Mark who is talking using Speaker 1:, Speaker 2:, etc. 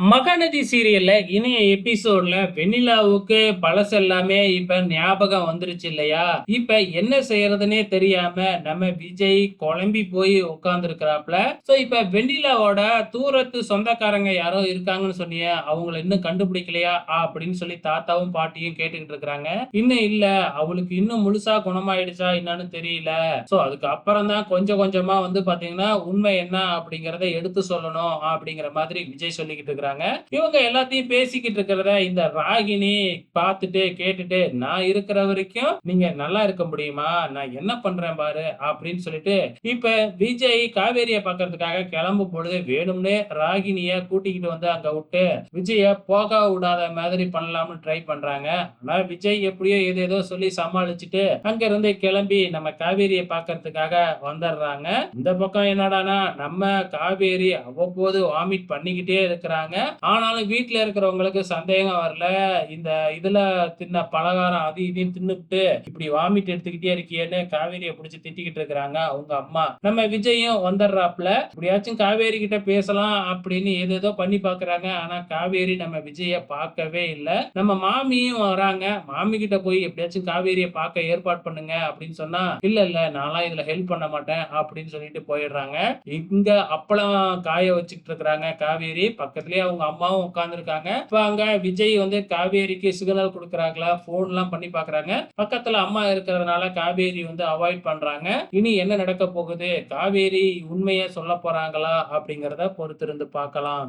Speaker 1: மகாநதி சீரியல்ல இணைய எபிசோட்ல வெண்ணிலாவுக்கு பழசு எல்லாமே இப்ப ஞாபகம் வந்துருச்சு இல்லையா? இப்ப என்ன செய்யறதுனே தெரியாம நம்ம விஜய் குழம்பி போய் உட்கார்ந்துருக்கிறாப்ல சோ இப்ப வெண்ணிலாவோட தூரத்து சொந்தக்காரங்க யாரோ இருக்காங்கன்னு சொன்னிய அவங்கள இன்னும் கண்டுபிடிக்கலையா? அப்படின்னு சொல்லி தாத்தாவும் பாட்டியும் கேட்டுக்கிட்டு இருக்கிறாங்க. இன்னும் இல்ல அவளுக்கு இன்னும் முழுசா குணமாயிடுச்சா என்னன்னு தெரியல. சோ அதுக்கு அப்புறம் தான் கொஞ்சம் கொஞ்சமா வந்து பாத்தீங்கன்னா உண்மை என்ன அப்படிங்கறத எடுத்து சொல்லணும் அப்படிங்கிற மாதிரி விஜய் சொல்லிக்கிட்டு இருக்கிறாங்க இவங்க எல்லாத்தையும் பேசிக்கிட்டு இருக்கிறத இந்த ராகினி பார்த்துட்டு கேட்டுட்டு நான் இருக்கிற வரைக்கும் நீங்க நல்லா இருக்க முடியுமா? நான் என்ன பண்றேன் பாரு? அப்படின்னு சொல்லிட்டு இப்ப விஜய் காவேரிய பாக்குறதுக்காக கிளம்பும் பொழுது வேணும்னே ராகினிய கூட்டிக்கிட்டு வந்து அங்க விட்டு விஜய போக விடாத மாதிரி பண்ணலாம்னு ட்ரை பண்றாங்க. ஆனா விஜய் எப்படியோ ஏதேதோ சொல்லி சமாளிச்சுட்டு அங்க இருந்து கிளம்பி நம்ம காவேரியை பாக்குறதுக்காக வந்துடுறாங்க. இந்த பக்கம் என்னடானா நம்ம காவேரி அவ்வப்போது வாமிட் பண்ணிக்கிட்டே இருக்கிறாங்க. ஆனாலும் வீட்டுல இருக்கிறவங்களுக்கு சந்தேகம் வரல. இந்த இதுல தின்ன பலகாரம் அது இதையும் தின்னுட்டு இப்படி வாமிட் எடுத்துக்கிட்டே இருக்கியேன்னு காவேரியை பிடிச்சி திட்டிக்கிட்டு இருக்கிறாங்க அவங்க அம்மா. நம்ம விஜயும் வந்துடுறாப்புல. இப்படியாச்சும் காவேரி கிட்ட பேசலாம் அப்படின்னு ஏதேதோ பண்ணி பாக்குறாங்க. ஆனா காவேரி நம்ம விஜய பார்க்கவே இல்லை. நம்ம மாமியும் வராங்க. மாமி கிட்ட போய் எப்படியாச்சும் காவேரியை பார்க்க ஏற்பாடு பண்ணுங்க அப்படின்னு சொன்னா இல்ல இல்ல நான்லாம் இதுல ஹெல்ப் பண்ண மாட்டேன் அப்படின்னு சொல்லிட்டு போயிடுறாங்க. இங்க அப்பளம் காய வச்சுக்கிட்டு இருக்கிறாங்க காவேரி. பக்கத்துலயே அவங்க அம்மாவும் உட்காந்துருக்காங்க இப்ப அங்க விஜய் வந்து காவேரிக்கு சிக்னல் கொடுக்குறாங்களா? போன் எல்லாம் பண்ணி பாக்குறாங்க. பக்கத்துல அம்மா இருக்கிறதுனால காவேரி வந்து அவாய்ட் பண்றாங்க. இனி என்ன நடக்க போகுது? காவேரி உண்மையை சொல்ல போறாங்களா அப்படிங்கிறத பொறுத்திருந்து பார்க்கலாம்.